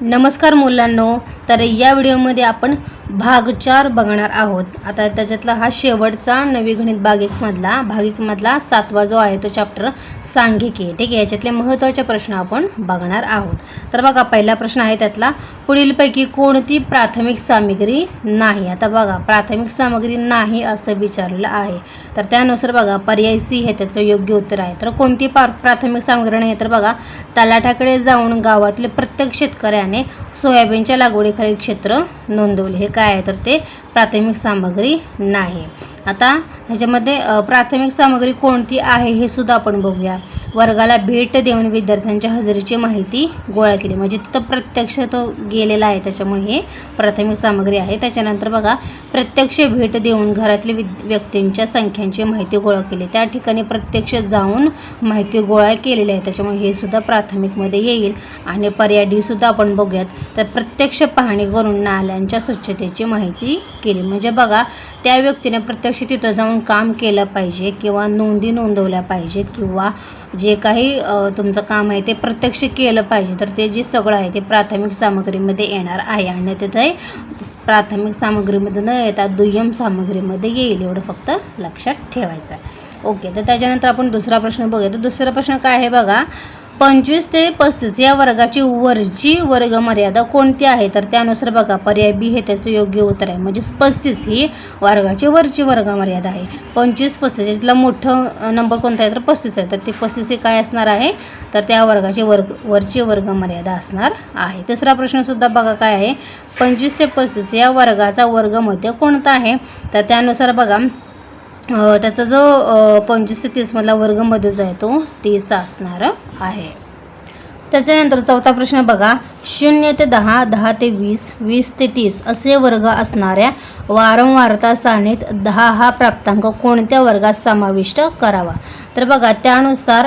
नमस्कार मुलांनो तर या व्हिडिओमध्ये आपण भाग चार बघणार आहोत. आता त्याच्यातला हा शेवटचा नवी गणित भाग एकमधला भाग एकमधला सातवा जो आहे तो चॅप्टर सांघिकी ठीक आहे याच्यातले महत्त्वाचे प्रश्न आपण बघणार आहोत. तर बघा पहिला प्रश्न आहे त्यातला पुढीलपैकी कोणती प्राथमिक सामग्री नाही? आता बघा प्राथमिक सामग्री नाही असं विचारलेलं आहे. तर त्यानुसार बघा पर्याय सी हे त्याचं योग्य उत्तर आहे. तर कोणती प्राथमिक सामग्री नाही? तर बघा तलाठ्याकडे जाऊन गावातले प्रत्येक शेतकऱ्याने सोयाबीनच्या लागवडीखालील क्षेत्र नोंदवले. हे काय आहे तर ते प्राथमिक सामग्री नाही. आता ह्याच्यामध्ये प्राथमिक सामग्री कोणती आहे हे सुद्धा आपण बघूया. वर्गाला भेट देऊन विद्यार्थ्यांच्या हजेरीची माहिती गोळा केली. म्हणजे तिथं प्रत्यक्ष तो गेलेला आहे त्याच्यामुळे हे प्राथमिक सामग्री आहे. त्याच्यानंतर बघा प्रत्यक्ष भेट देऊन घरातल्या विद व्यक्तींच्या संख्यांची माहिती गोळा केली. त्या ठिकाणी प्रत्यक्ष जाऊन माहिती गोळा केलेली आहे. त्याच्यामुळे हे सुद्धा प्राथमिकमध्ये येईल. आणि पर्याय डी सुद्धा आपण बघूयात. तर प्रत्यक्ष पाहणी करून नाल्यांच्या स्वच्छतेची माहिती केली. म्हणजे बघा त्या व्यक्तीने प्रत्यक्ष तिथं जाऊन काम केलं पाहिजे किंवा नोंदी नोंदवल्या पाहिजेत किंवा जे काही तुमचं काम आहे ते प्रत्यक्ष केलं पाहिजे तर ते जे सगळं आहे ते प्राथमिक सामग्रीमध्ये येणार आहे आणि तिथे प्राथमिक सामग्रीमध्ये न येता दुय्यम सामग्रीमध्ये येईल एवढं फक्त लक्षात ठेवायचं आहे. ओके तर त्याच्यानंतर आपण दुसरा प्रश्न बघूया. तर दुसरा प्रश्न काय आहे बघा? पंचवीस ते पस्तीस या वर्गाची वरची वर्गमर्यादा कोणती आहे? तर त्यानुसार बघा पर्याय बी हे त्याचं योग्य उत्तर आहे. म्हणजेच पस्तीस ही वर्गाची वरची वर्गमर्यादा आहे. पंचवीस पस्तीस यातला मोठं नंबर कोणता आहे? तर पस्तीस आहे. तर ते पस्तीस हे काय असणार आहे? तर त्या वर्गाची वर्ग वरची वर्गमर्यादा असणार आहे. तिसरा प्रश्नसुद्धा बघा काय आहे? पंचवीस ते पस्तीस या वर्गाचा वर्गमध्य कोणता आहे? तर त्यानुसार बघा त्याचा जो पंचवीस ते तीसमधला वर्गमध्ये जो आहे तो तीस असणार आहे. त्याच्यानंतर चौथा प्रश्न बघा. शून्य ते दहा दहा ते वीस वीस ते तीस असे वर्ग असणाऱ्या वारंवारता सारणीत दहा हा प्राप्तांक कोणत्या वर्गात समाविष्ट करावा? तर बघा त्यानुसार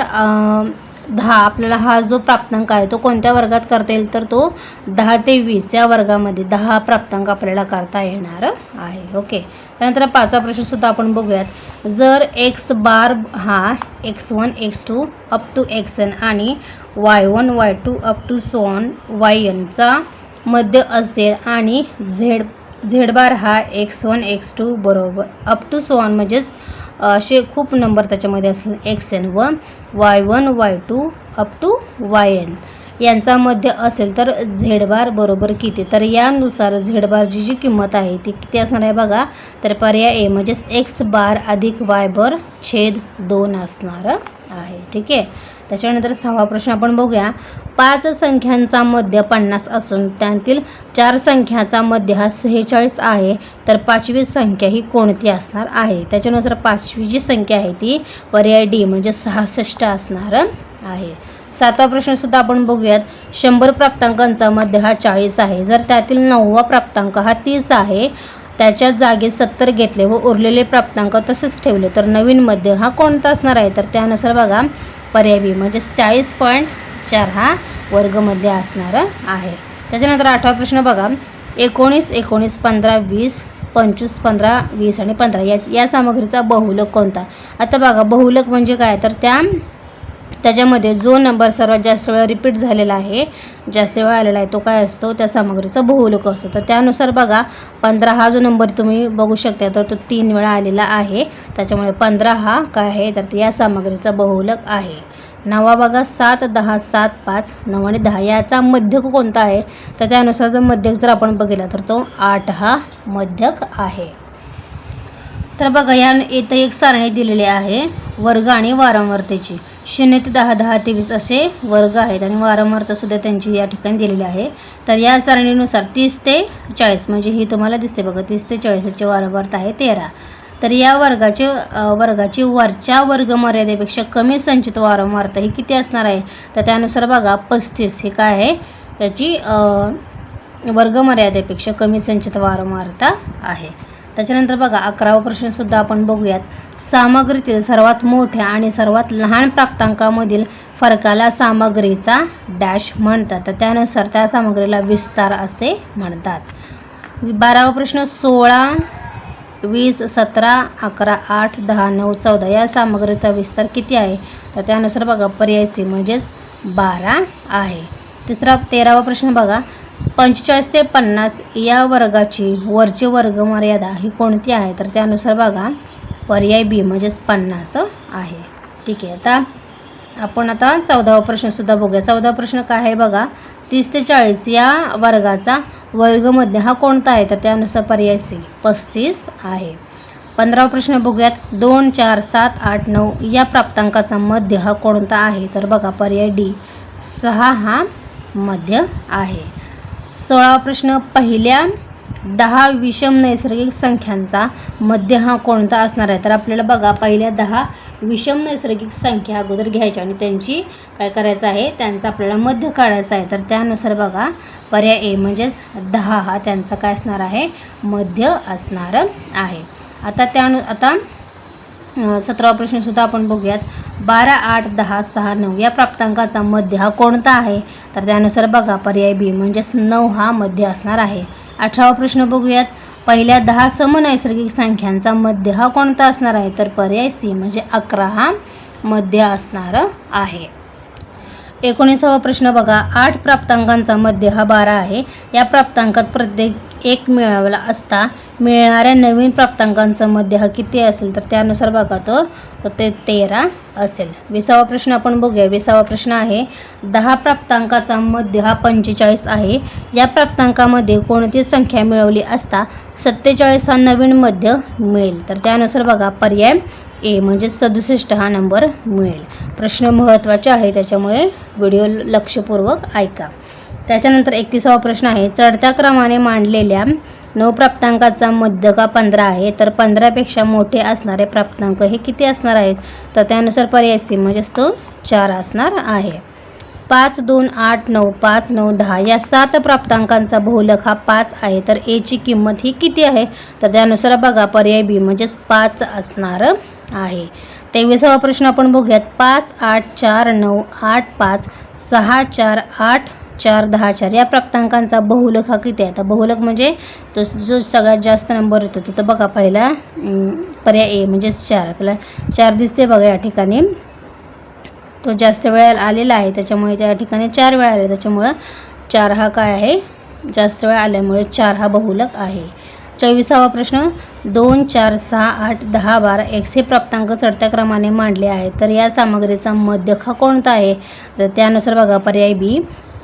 दहा आपल्याला हा जो प्राप्तांक आहे तो कोणत्या वर्गात करता येईल? तर तो दहा ते वीस या वर्गामध्ये दहा प्राप्तांक आपल्याला करता येणार आहे. ओके. त्यानंतर पाचवा प्रश्नसुद्धा आपण बघूयात. जर एक्स बार हा x one x two up to x n आणि y one y two up to सोन वाय एनचा मध्य असेल आणि झेड झेड बार हा एक्स वन एक्स टू बरोबर अप टू सोन म्हणजेच असे खूप नंबर त्याच्यामध्ये असेल. X n one y one y two up to y n यांचा मध्य असेल तर झेड बार बरोबर किती? तर यानुसार झेड बारची जी किंमत आहे ती किती असणार आहे बघा? तर पर्याय ए म्हणजेच एक्स बार अधिक वाय बर छेद दोन असणार आहे. ठीक आहे? त्याच्यानंतर सहावा प्रश्न आपण बघूया. पाच संख्यांचा मध्य पन्नास असून त्यातील चार संख्याचा मध्य हा सेहेचाळीस आहे. तर पाचवी संख्या ही कोणती असणार आहे? त्याच्यानुसार पाचवी जी संख्या आहे ती पर्याय डी म्हणजे सहासष्ट असणार आहे. सातवा प्रश्नसुद्धा आपण बघूयात. शंभर प्राप्तांकांचा मध्य हा चाळीस आहे. जर त्यातील नववा प्राप्तांक हा तीस आहे त्याच्या जागी सत्तर घेतले व उरलेले प्राप्तांक तसेच ठेवले तर नवीन मध्य हा कोणता असणार आहे? तर त्यानुसार बघा. पर्याय बी म्हणजे चाळीस पॉईंट चार हा वर्गमध्ये असणारं आहे. त्याच्यानंतर आठवा प्रश्न बघा. एकोणीस एकोणीस पंधरा वीस पंचवीस पंधरा वीस आणि पंधरा या या सामग्रीचा बहुलक कोणता? आता बघा बहुलक म्हणजे काय? तर त्या त्याच्यामध्ये जो नंबर सर्वात जास्त वेळा रिपीट झालेला आहे जास्त वेळा आलेला आहे तो काय असतो? त्या सामग्रीचा बहुलक असतो. तर त्यानुसार बघा पंधरा हा जो नंबर तुम्ही बघू शकता तर तो तीन वेळा आलेला आहे. त्याच्यामुळे पंधरा हा काय आहे? तर ते या सामग्रीचा बहुलक आहे. नवा बघा सात दहा सात पाच नऊ आणि दहा याचा मध्यक कोणता आहे? तर त्यानुसार जर मध्यक जर आपण बघितला तर तो आठ हा मध्यक आहे. तर बघा या इथं एक सारणी दिलेली आहे वर्ग आणि वारंवारतेची. शून्य ते दहा दहा ते वीस असे वर्ग आहेत आणि वारंवारतासुद्धा त्यांची या ठिकाणी दिलेली आहे. तर या सारणीनुसार तीस ते चाळीस म्हणजे ही तुम्हाला दिसते बघा तीस ते चाळीसची वारंवारता आहे तेरा. तर या वर्गाचे वर्गाची वरच्या वर्गमर्यादेपेक्षा कमी संचित वारंवारता ही किती असणार आहे? तर त्यानुसार बघा पस्तीस हे काय आहे? त्याची वर्गमर्यादेपेक्षा कमी संचित वारंवारता आहे. त्याच्यानंतर बघा अकरावा प्रश्नसुद्धा आपण बघूयात. सामग्रीतील सर्वात मोठ्या आणि सर्वात लहान प्राप्तांकामधील फरकाला सामग्रीचा डॅश म्हणतात. तर त्यानुसार त्या सामग्रीला विस्तार असे म्हणतात. बारावा प्रश्न सोळा वीस सतरा अकरा आठ दहा नऊ चौदा या सामग्रीचा विस्तार किती आहे? तर त्यानुसार बघा पर्याय सी म्हणजेच बारा आहे. तिसरा तेरावा प्रश्न बघा. पंचेचाळीस ते पन्नास या वर्गाची वरची वर्ग मर्यादा ही कोणती आहे? तर त्यानुसार बघा पर्याय बी म्हणजेच पन्नास आहे. ठीक आहे आता आपण आता चौदावा प्रश्नसुद्धा बघूया. चौदा प्रश्न काय आहे बघा तीस ते चाळीस या वर्गाचा वर्गमध्य हा कोणता आहे? तर त्यानुसार पर्याय सी पस्तीस आहे. पंधरावा प्रश्न बघूयात. दोन चार सात आठ नऊ या प्राप्तांकाचा मध्य हा कोणता आहे? तर बघा पर्याय डी सहा हा मध्य आहे. सोळावा प्रश्न पहिल्या दहा विषम नैसर्गिक संख्यांचा मध्य हा कोणता असणार आहे? तर आपल्याला बघा पहिल्या दहा विषम नैसर्गिक संख्या अगोदर घ्यायच्या आणि त्यांची काय करायचं आहे? त्यांचा आपल्याला मध्य काढायचा आहे. तर त्यानुसार बघा पर्याय ए म्हणजेच दहा हा त्यांचा काय असणार आहे? मध्य असणार आहे. आता त्यानु आता सतरावा प्रश्नसुद्धा आपण बघूयात. बारा आठ दहा सहा नऊ या प्राप्तांकाचा मध्य हा कोणता आहे? तर त्यानुसार बघा पर्याय बी म्हणजेच नऊ हा मध्य असणार आहे. अठरावा प्रश्न बघूयात. पहिल्या दहा समनैसर्गिक संख्यांचा मध्य हा कोणता असणार आहे? तर पर्याय सी म्हणजे अकरा हा मध्य असणार आहे. एकोणीसावा प्रश्न बघा. आठ प्राप्तांकांचा मध्य हा बारा आहे. या प्राप्तांकात प्रत्येक एक मिळवला असता मिळणाऱ्या नवीन प्राप्तांकांचा मध्य हा किती असेल तर त्यानुसार बघा तो तो ते तेरा असेल. विसावा प्रश्न आपण बघूया. विसावा प्रश्न आहे दहा प्राप्तांकाचा मध्य हा पंचेचाळीस आहे. या प्राप्तांकामध्ये कोणती संख्या मिळवली असता सत्तेचाळीस हा नवीन मध्य मिळेल. तर त्यानुसार बघा पर्याय ए म्हणजे सदुसष्ट हा नंबर मिळेल. प्रश्न महत्त्वाचे आहे त्याच्यामुळे व्हिडिओ लक्षपूर्वक ऐका. त्याच्यानंतर एकविसावा प्रश्न आहे. चढत्या क्रमाने मांडलेल्या नऊ प्राप्तांकाचा मध्य का पंधरा आहे. तर पंधरापेक्षा मोठे असणारे प्राप्तांक हे किती असणार आहेत? तर त्यानुसार पर्याय सी म्हणजेच तो चार असणार आहे. पाच दोन आठ नऊ पाच नऊ दहा या सात प्राप्तांकांचा बहुलक हा पाच आहे. तर एची किंमत ही किती आहे? तर त्यानुसार बघा पर्याय बी म्हणजेच पाच असणार आहे. तेवीसावा प्रश्न आपण बघूयात. पाच आठ चार नऊ आठ पाच सहा चार आठ चार दहा चार. या प्राप्तांकांचा बहुलक हा किती आहे? आता बहुलक म्हणजे तो जो सगळ्यात जास्त नंबर येतो तो तर बघा पहिला पर्याय ए म्हणजेच चार. आपल्याला चार दिसते बघा या ठिकाणी. तो जास्त वेळा आलेला आहे त्याच्यामुळे त्या ठिकाणी चार वेळा आले त्याच्यामुळं चार हा काय आहे? जास्त वेळा आल्यामुळे चार हा बहुलक आहे. चोवीसावा प्रश्न दोन चार सहा आठ दहा बारा एक्स हे प्राप्तांक चढत्या क्रमाने मांडले आहेत. तर या सामग्रीचा मध्यक हा कोणता आहे? तर त्यानुसार बघा पर्याय बी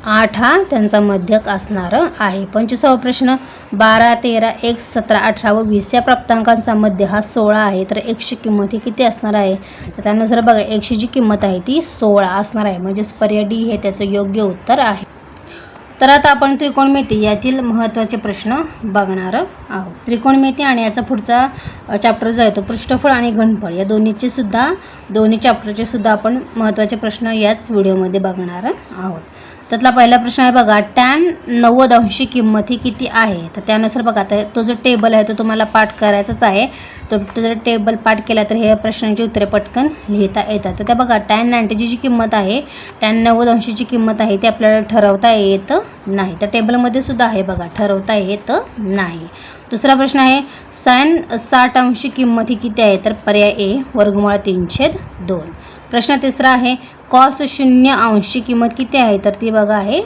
आठ हा त्यांचा मध्यक असणारं आहे. पंचवीसावा प्रश्न बारा तेरा एक सतरा अठरा व वीस या प्राप्तांकांचा मध्य हा सोळा आहे. तर एकशे किंमत ही किती असणार आहे? तर त्यानुसार बघा एकशे जी किंमत आहे ती सोळा असणार आहे. म्हणजेच पर्याय डी हे त्याचं योग्य उत्तर आहे. तर आता आपण त्रिकोणमिती यातील महत्त्वाचे प्रश्न बघणार आहोत. त्रिकोणमिती आणि याचा पुढचा चॅप्टर जो आहे तो पृष्ठफळ आणि घनफळ. या दोन्हीचे सुद्धा दोन्ही चॅप्टरचे सुद्धा आपण महत्त्वाचे प्रश्न याच व्हिडिओमध्ये बघणार आहोत. त्यातला पहिला प्रश्न आहे बघा टॅन नव्वद अंशी किंमत ही किती आहे? तर त्यानुसार बघा तर तो जो टेबल आहे तो तुम्हाला पाठ करायचाच आहे. तो जर टेबल पाठ केला तर हे प्रश्नांची उत्तरे पटकन लिहिता येतात. तर त्या बघा टॅन नाईन्टीची जी किंमत आहे टॅन नव्वद अंशीची किंमत आहे ती आपल्याला ठरवता येत नाही. त्या टेबलमध्ये सुद्धा आहे बघा ठरवता येत नाही. दुसरा प्रश्न आहे सायन साठ अंशी किंमत ही किती आहे? तर पर्याय ए वर्गमुळा तीनशे दोन. प्रश्न तिसरा आहे कॉस शून्य अंशची किंमत किती आहे? तर ती बघा आहे.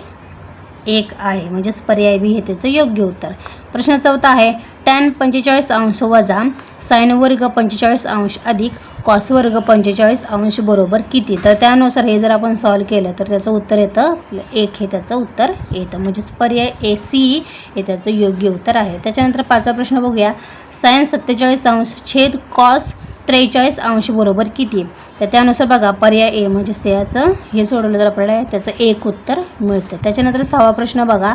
एक आहे. म्हणजेच पर्याय बी हे त्याचं योग्य उत्तर. प्रश्न चौथा आहे. टॅन पंचेचाळीस अंश वजा साईन वर्ग पंचेचाळीस अंश अधिक कॉस वर्ग पंचेचाळीस अंश बरोबर किती? तर त्यानुसार हे जर आपण सॉल्व केलं तर त्याचं उत्तर येतं. एक हे त्याचं उत्तर येतं. म्हणजेच पर्याय ए सी हे त्याचं योग्य उत्तर आहे. त्याच्यानंतर पाचवा प्रश्न बघूया. सायन्स सत्तेचाळीस अंश छेद कॉस त्रेचाळीस अंश बरोबर किती? तर त्यानुसार बघा पर्याय ए म्हणजे त्याचं हे सोडवलं तर आपल्याला त्याचं एक उत्तर मिळतं. त्याच्यानंतर सहावा प्रश्न बघा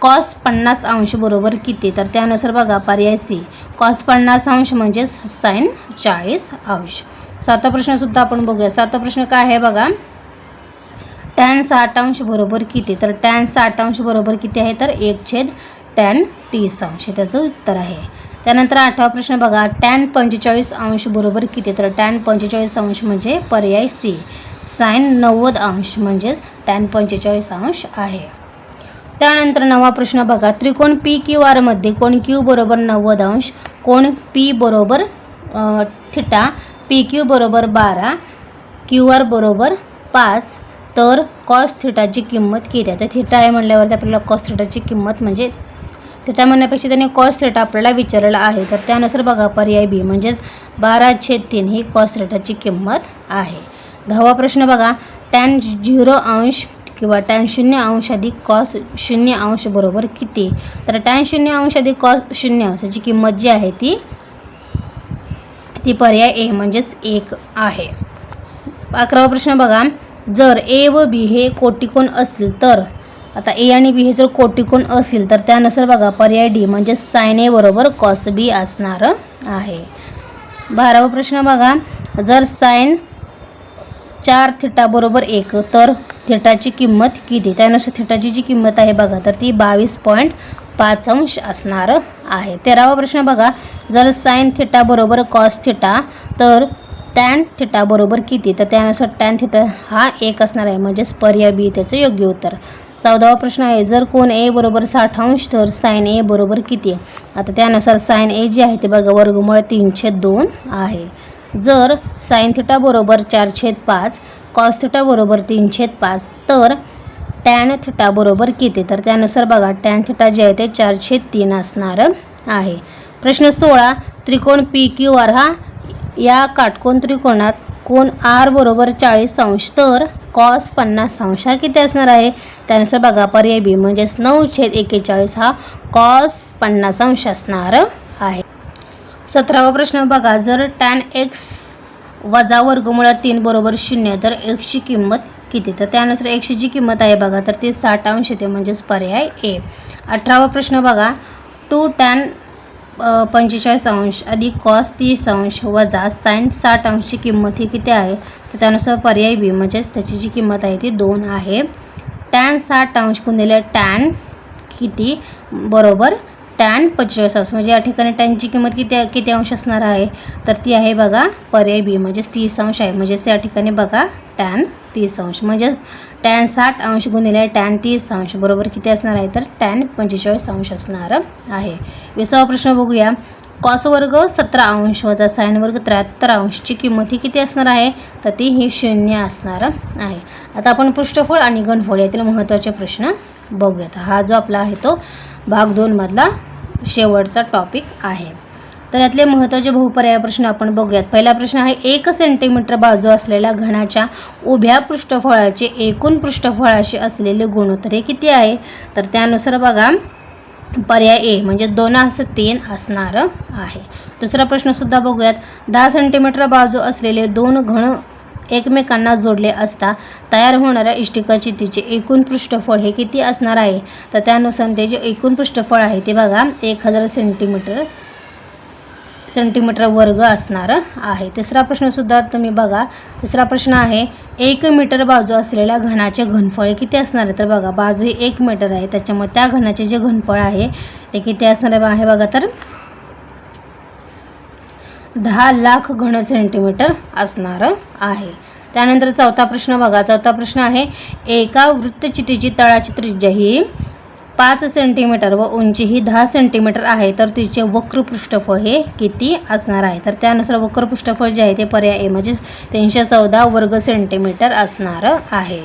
कॉस पन्नास अंश बरोबर किती? तर त्यानुसार बघा पर्याय सी कॉस पन्नास अंश म्हणजेच साईन चाळीस अंश. सातवा प्रश्नसुद्धा आपण बघूया. सातवा प्रश्न काय आहे बघा? टॅन साठ अंश बरोबर किती? तर टॅन साठ अंश बरोबर किती आहे? तर एक छेद टॅन तीस अंश. हे त्याचं उत्तर आहे. त्यानंतर आठवा प्रश्न बघा. टॅन पंचेचाळीस अंश बरोबर किती? तर टॅन पंचेचाळीस अंश म्हणजे पर्याय सी. साईन नव्वद अंश म्हणजेच टॅन पंचेचाळीस अंश आहे. त्यानंतर नवा प्रश्न बघा. त्रिकोण पी क्यू आरमध्ये कोण क्यू बरोबर नव्वद अंश? कोण पी बरोबर थिटा? पी क्यू बरोबर बारा क्यू आर बरोबर पाच. तर कॉस थिटाची किंमत किती? आहे तर थिटा आहे म्हणल्यावरती आपल्याला कॉस थिटाची किंमत म्हणजे थिटा म्हणण्यापेक्षा त्याने कॉस्ट रेट आपल्याला विचारलेला आहे. तर त्यानुसार बघा पर्याय बी म्हणजेच बारा छेद तीन ही कॉस्ट रेटाची किंमत आहे. दहावा प्रश्न बघा टॅन झिरो अंश किंवा टॅन शून्य अंश अधिक कॉस शून्य अंश बरोबर किती? तर टॅन शून्य अंश अधिक कॉस शून्य अंशाची किंमत जी आहे ती ती पर्याय ए म्हणजेच एक आहे. अकरावा प्रश्न बघा जर ए व बी हे कोटिकोण असेल तर आता ए आणि बी हे जर कोटिकोण असेल तर त्यानुसार बघा पर्याय डी म्हणजे सायन ए बरोबर कॉस बी असणार आहे. बारावा प्रश्न बघा. जर सायन चार थिटा बरोबर एक तर थिटाची किंमत किती? त्यानुसार थिटाची जी किंमत आहे बघा तर ती बावीस पॉईंट पाच अंश असणार आहे. तेरावा प्रश्न बघा. जर सायन थिटा बरोबर कॉस थिटा तर टॅन थिटा बरोबर किती? तर त्यानुसार टॅन थिटा हा एक असणार आहे म्हणजेच पर्याय बी त्याचं योग्य उत्तर. चौदावा प्रश्न आहे जर कोण ए बरोबर साठ अंश तर साईन ए बरोबर किती आता त्यानुसार साईन ए जे आहे ते बघा वर्गमुळे तीनशे दोन आहे. जर साईन थिटा बरोबर चार पाच कॉस थिटा बरोबर तीन पाच तर टॅन थिटा बरोबर किती? तर त्यानुसार बघा टॅन थिटा जे आहे ते चारशे तीन असणार आहे. प्रश्न सोळा त्रिकोण पी क्यू आर हा या काटकोण त्रिकोणात कोण आर बरोबर चाळीस अंश. तर कॉस पन्नास अंश हा किती असणार आहे? त्यानुसार बघा पर्याय बी म्हणजेच नऊ छेद एकेचाळीस हा कॉस पन्नास अंश असणार आहे. सतरावा प्रश्न बघा जर टॅन एक्स वजा वर्गमुळात तीन बरोबर शून्य तर एक्सची किंमत किती? तर त्यानुसार एकशेची किंमत आहे बघा तर ती साठ अंश येते म्हणजेच पर्याय ए. अठरावा प्रश्न बघा टू टॅन पंचेचाळीस अंश अधिक कॉस तीस अंश वजा साईन साठ अंशची किंमत ही किती आहे? तर त्यानुसार पर्याय बी म्हणजेच त्याची जी किंमत आहे ती दोन आहे. टॅन साठ अंश गुणिले टॅन किती? बरोबर टॅन पंचेचाळीस अंश. म्हणजे या ठिकाणी टॅनची किंमत किती किती अंश असणार आहे? तर ती आहे बघा पर्याय बी म्हणजेच तीस अंश आहे. म्हणजेच या ठिकाणी बघा टॅन तीस अंश. म्हणजेच टॅन साठ अंश गुणिले टॅन तीस अंश बरोबर किती असणार आहे तर टॅन पंचेचाळीस अंश असणार आहे. विसावा प्रश्न बघूया. कॉस वर्ग सतरा अंश वजा साइन वर्ग त्र्याहत्तर अंशची किंमत ही किती असणार आहे? तर ती ही शून्य असणार आहे. आता आपण पृष्ठफळ आणि गणफळ यातील महत्त्वाचे प्रश्न बघूयात. हा जो आपला आहे तो भाग दोनमधला शेवटचा टॉपिक आहे. तर यातले महत्त्वाचे बहुपर्याय प्रश्न आपण बघूयात. पहिला प्रश्न आहे एक सेंटीमीटर बाजू असलेल्या घणाच्या उभ्या पृष्ठफळाचे एकूण पृष्ठफळाशी असलेले गुणोत्तर हे किती आहे? तर त्यानुसार बघा पर्याय ए म्हणजे दोन असं तीन असणार आहे. दुसरा प्रश्नसुद्धा बघूयात दहा सेंटीमीटर बाजू असलेले दोन घन एकमेकांना जोडले असता तयार होणाऱ्या इष्टिकाची तिचे एकूण पृष्ठफळ हे किती असणार आहे? तर त्यानुसार ते जे एकूण पृष्ठफळ आहे ते बघा एक हजार सेंटीमीटर सेंटीमीटर वर्ग असणार आहे. तिसरा प्रश्नसुद्धा तुम्ही बघा. तिसरा प्रश्न आहे एक मीटर बाजू असलेल्या घनाचे घनफळ किती असणार आहे? तर बघा बाजू ही एक मीटर आहे. त्याच्यामुळे त्या घनाचे जे घनफळ आहे ते किती असणार आहे बघा? तर दहा लाख घन सेंटीमीटर असणार आहे. त्यानंतर चौथा प्रश्न बघा. चौथा प्रश्न आहे एका वृत्तचितीची तळाची त्रिज्या ही पाच सेंटीमीटर व उंची ही दहा सेंटीमीटर आहे तर तिचे वक्र पृष्ठफळ हे किती असणार आहे? तर त्यानुसार वक्र पृष्ठफळ जे आहे ते पर्याय ए म्हणजेच तीनशे चौदा वर्ग सेंटीमीटर असणार आहे.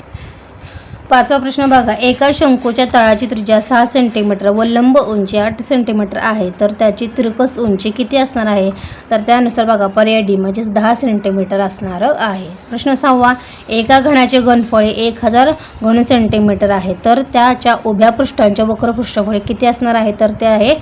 पाचवा प्रश्न बघा. एका शंकूच्या तळाची त्रिज्या सहा सेंटीमीटर व लंब उंची आठ सेंटीमीटर आहे. तर त्याची तिरकस उंची किती असणार आहे? तर त्यानुसार बघा पर्याय डी म्हणजेच दहा सेंटीमीटर असणार आहे. प्रश्न सहावा एका घणाचे घनफळे एक हजार घन सेंटीमीटर आहे. तर त्याच्या उभ्या पृष्ठांच्या वक्र पृष्ठफळे किती असणार आहे? तर ते आहे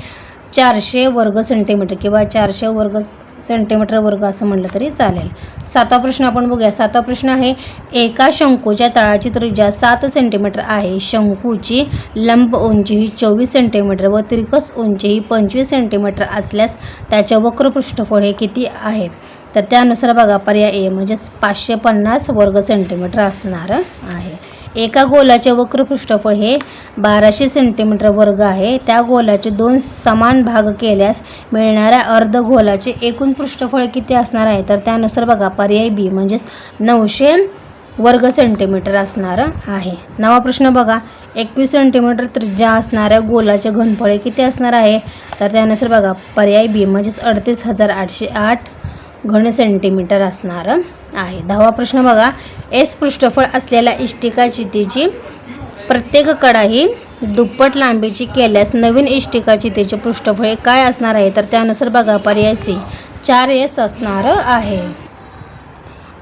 चारशे वर्ग सेंटीमीटर किंवा चारशे वर्ग सेंटीमीटर वर्ग असं म्हटलं तरी चालेल. सातवा प्रश्न आपण बघूया. सातवा प्रश्न आहे एका शंकूच्या तळाची त्रिज्या सात सेंटीमीटर आहे. शंकूची लंब उंची ही चोवीस सेंटीमीटर व तिरकस उंची ही पंचवीस सेंटीमीटर असल्यास त्याचे वक्र पृष्ठफळ हे किती आहे? तर त्यानुसार बघा पर्याय ए म्हणजेच पाचशे पन्नास वर्ग सेंटीमीटर असणार आहे. एका गोलाचे वक्र पृष्ठफळ हे बाराशे सेंटीमीटर वर्ग आहे. त्या गोलाचे दोन समान भाग केल्यास मिळणाऱ्या अर्ध गोलाचे एकूण पृष्ठफळ किती असणार आहे? तर त्यानुसार बघा पर्याय बी म्हणजेच नऊशे वर्ग सेंटीमीटर असणार आहे. नवा प्रश्न बघा एकवीस सेंटीमीटर त्रिज्या असणाऱ्या गोलाचे घनफळे किती असणार आहे? तर त्यानुसार बघा पर्याय बी म्हणजेच अडतीस हजार आठशे आठ घन सेंटीमीटर असणार. आहे. दहावा प्रश्न बघा. एस पृष्ठफळ असलेल्या इष्टिका चितेची प्रत्येक कडा ही दुप्पट लांबीची केल्यास नवीन इष्टिका चितेचे पृष्ठफळ हे काय असणार आहे? तर त्यानुसार बघा पर्याय सी. चार एस असणार आहे.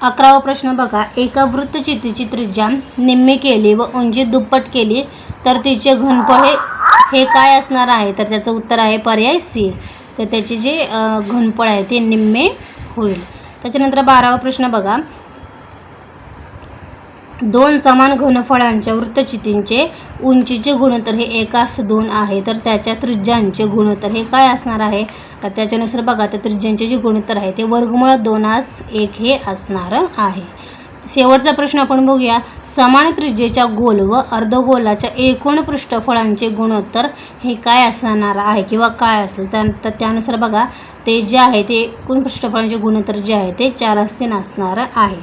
अकरावा प्रश्न बघा. एका वृत्तचितीची त्रिज्या निम्मी केली व उंची दुप्पट केली तर तिचे घनफळ हे हे काय असणार आहे? तर त्याचं उत्तर आहे पर्याय सी. तर त्याचे जे घनफळ आहे ते निम्मे होईल. त्याच्यानंतर बारावा प्रश्न बघा. दोन समान घनफळांच्या वृत्तचितींचे उंचीचे गुणोत्तर हे एकास दोन आहे. तर त्याच्या त्रिज्यांचे गुणोत्तर हे काय असणार आहे? तर त्याच्यानुसार बघा तर त्रिज्यांचे जे गुणोत्तर आहे ते वर्गमुळ दोनास एक हे असणार आहे. शेवटचा प्रश्न आपण बघूया. समान त्रिज्येच्या गोल व अर्धगोलाच्या एकूण पृष्ठफळांचे गुणोत्तर हे काय असणार आहे किंवा काय असेल? त्या तर त्यानुसार बघा. ते जे आहे ते एकूण पृष्ठफळांचे गुणोत्तर जे आहे ते चार असते असणार आहे.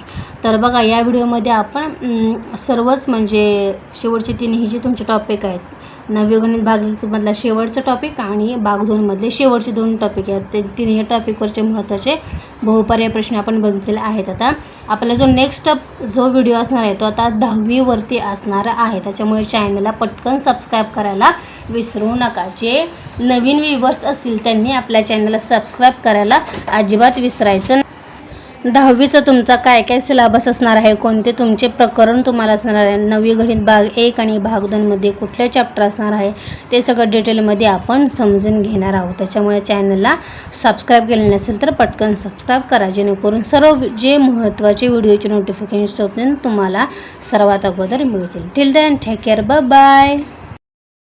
तर बघा या व्हिडिओमध्ये आपण सर्वच म्हणजे शेवटचे तिन्ही जे तुमचे टॉपिक आहेत नववे भागमधला भाग एकमधला शेवटचा टॉपिक आणि भाग दोनमधले शेवटचे दोन टॉपिक आहेत. ते तिन्ही टॉपिकवरचे महत्त्वाचे बहुपर्याय प्रश्न आपण बघितलेले आहेत आता. आपला जो नेक्स्ट जो व्हिडिओ असणार आहे तो आता दहावीवरती असणार आहे. त्याच्यामुळे चॅनलला पटकन सबस्क्राईब करायला विसरू नका. जे नवीन व्ह्यूवर्स असतील त्यांनी आपल्या चॅनलला सबस्क्राईब करायला अजिबात विसरायचं दहावीचं दहावीचा तुमचा काय काय सिलेबस असणार आहे कोणते तुमचे प्रकरण तुम्हाला असणार आहे नवी घडीत भाग एक आणि भाग दोनमध्ये कुठले चॅप्टर असणार आहे ते सगळं डिटेलमध्ये आपण समजून घेणार आहोत. त्याच्यामुळे चॅनलला सबस्क्राईब केलं नसेल तर पटकन सबस्क्राईब करा जेणेकरून सर्व जे महत्त्वाचे व्हिडिओचे नोटिफिकेशन तुम्हाला सर्वात अगोदर मिळतील. Till then take care bye